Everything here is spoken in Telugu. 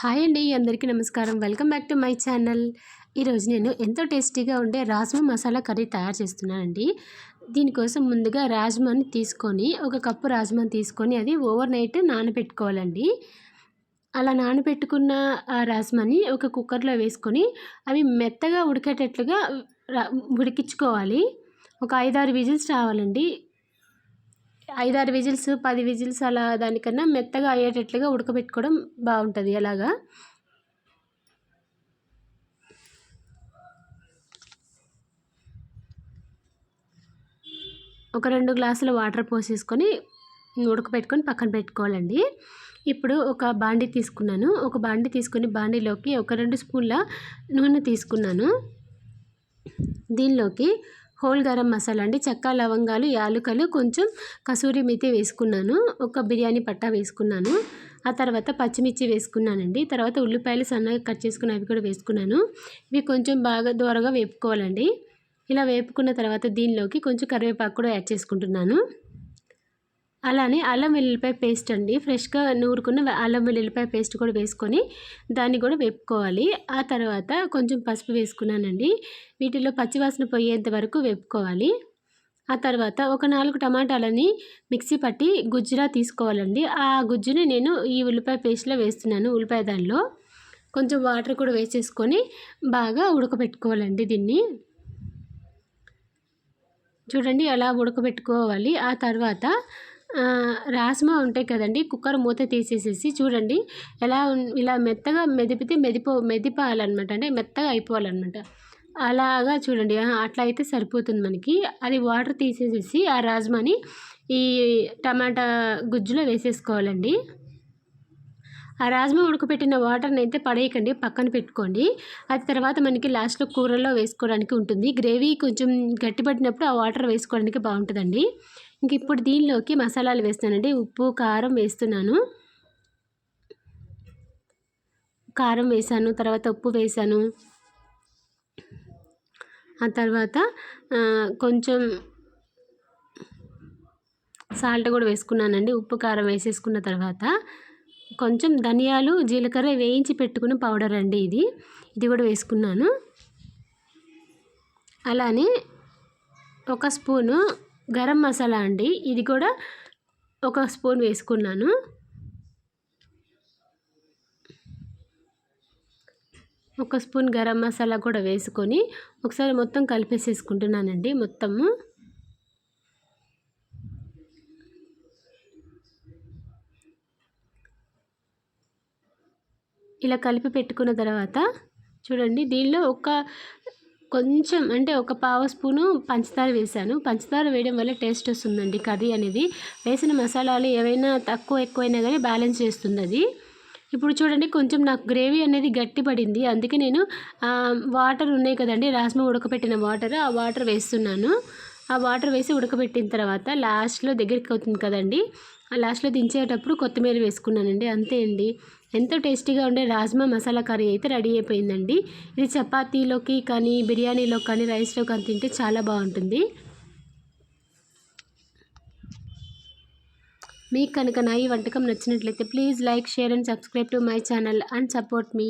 హాయ్ అండి అందరికీ నమస్కారం. Welcome back to my channel. ఈరోజు నేను ఎంతో టేస్టీగా ఉండే రాజ్మా మసాలా కర్రీ తయారు చేస్తున్నానండి. దీనికోసం ముందుగా రాజ్మాని తీసుకొని ఒక కప్పు రాజ్మాని తీసుకొని అది ఓవర్ నైట్ నానబెట్టుకోవాలండి. అలా నానబెట్టుకున్న ఆ రాజ్మాని ఒక కుక్కర్లో వేసుకొని అవి మెత్తగా ఉడికేటట్లుగా ఉడికించుకోవాలి. ఒక ఐదారు విజిల్స్ రావాలండి. ఐదారు విజిల్స్ పది విజిల్స్ అలా దానికన్నా మెత్తగా అయ్యేటట్లుగా ఉడకబెట్టుకోవడం బాగుంటుంది. అలాగా ఒక రెండు గ్లాసుల వాటర్ పోసేసుకొని ఉడకబెట్టుకొని పక్కన పెట్టుకోవాలండి. ఇప్పుడు ఒక బాండి తీసుకున్నాను. ఒక బాండి తీసుకుని బాండీలోకి ఒక రెండు స్పూన్ల నూనె తీసుకున్నాను. దీనిలోకి హోల్ గరం మసాలా అండి చెక్క లవంగాలు యాలుకలు కొంచెం కసూరి మెతి వేసుకున్నాను ఒక బిర్యానీ పట్టా వేసుకున్నాను. ఆ తర్వాత పచ్చిమిర్చి వేసుకున్నానండి. తర్వాత ఉల్లిపాయలు సన్నగా కట్ చేసుకుని అవి కూడా వేసుకున్నాను. ఇవి కొంచెం బాగా దూరగా వేపుకోవాలండి. ఇలా వేపుకున్న తర్వాత దీనిలోకి కొంచెం కరివేపాకు కూడా యాడ్ చేసుకుంటున్నాను. అలానే అల్లం వెల్లుల్లిపాయ పేస్ట్ అండి. ఫ్రెష్గా నూరుకున్న అల్లం వెల్లుల్లిపాయ పేస్ట్ కూడా వేసుకొని దాన్ని కూడా వేపుకోవాలి. ఆ తర్వాత కొంచెం పసుపు వేసుకున్నానండి. వీటిలో పచ్చివాసన పోయేంత వరకు వేపుకోవాలి. ఆ తర్వాత ఒక నాలుగు టమాటాలని మిక్సీ పట్టి గుజ్జులా తీసుకోవాలండి. ఆ గుజ్జుని నేను ఈ ఉల్లిపాయ పేస్ట్లో వేస్తున్నాను ఉల్లిపాయ దానిలో. కొంచెం వాటర్ కూడా వేసేసుకొని బాగా ఉడకబెట్టుకోవాలండి దీన్ని. చూడండి అలా ఉడకబెట్టుకోవాలి. ఆ తర్వాత రాజ్మా ఉంటాయి కదండి. కుక్కర్ మూత తీసేసేసి చూడండి. ఎలా ఇలా మెత్తగా మెదిపితే మెదిపో మెదిపాలన్నమాట. అంటే మెత్తగా అయిపోవాలన్నమాట. అలాగా చూడండి. అట్లా అయితే సరిపోతుంది మనకి. అది వాటర్ తీసేసేసి ఆ రాజ్మాని ఈ టమాటా గుజ్జులో వేసేసుకోవాలండి. ఆ రాజ్మా ఉడకపెట్టిన వాటర్ని అయితే పడేయకండి పక్కన పెట్టుకోండి. అది తర్వాత మనకి లాస్ట్లో కూరల్లో వేసుకోవడానికి ఉంటుంది. గ్రేవీ కొంచెం గట్టిపడినప్పుడు ఆ వాటర్ వేసుకోవడానికి బాగుంటుందండి. ఇంక ఇప్పుడు దీనిలోకి మసాలాలు వేస్తానండి ఉప్పు కారం వేస్తున్నాను. కారం వేసాను తర్వాత ఉప్పు వేసాను. ఆ తర్వాత కొంచెం సాల్ట్ కూడా వేసుకున్నానండి. ఉప్పు కారం వేసేసుకున్న తర్వాత కొంచెం ధనియాలు జీలకర్ర వేయించి పెట్టుకున్న పౌడర్ అండి ఇది. ఇది కూడా వేసుకున్నాను. అలానే ఒక స్పూను గరం మసాలా అండి. ఇది కూడా ఒక స్పూన్ వేసుకున్నాను. ఒక స్పూన్ గరం మసాలా కూడా వేసుకొని ఒకసారి మొత్తం కలిపేసేసుకుంటున్నానండి మొత్తము. ఇలా కలిపి పెట్టుకున్న తర్వాత చూడండి దీనిలో ఒక కొంచెం అంటే ఒక పావు స్పూను పంచదార వేసాను పంచదార వేయడం వల్ల టేస్ట్ వస్తుందండి కర్రీ అనేది. వేసిన మసాలాలు ఏవైనా తక్కువ ఎక్కువైనా కానీ బ్యాలెన్స్ చేస్తుంది అది ఇప్పుడు చూడండి కొంచెం నాకు గ్రేవీ అనేది గట్టి పడింది అందుకే నేను వాటర్ ఉన్నాయి కదండి రాస్మ ఉడకపెట్టిన వాటర్ ఆ వాటర్ వేస్తున్నాను. ఆ వాటర్ వేసి ఉడకబెట్టిన తర్వాత లాస్ట్లో దగ్గరికి అవుతుంది కదండి. లాస్ట్లో దించేటప్పుడు కొత్తిమీర వేసుకున్నానండి. అంతే అండి. ఎంతో టేస్టీగా ఉండే రాజ్మా మసాలా కర్రీ అయితే రెడీ అయిపోయిందండి. ఇది చపాతీలోకి కానీ బిర్యానీలో కానీ రైస్లో కానీ తింటే చాలా బాగుంటుంది. మీకు కనుక నా ఈ వంటకం నచ్చినట్లయితే please like share and subscribe to my channel and support me.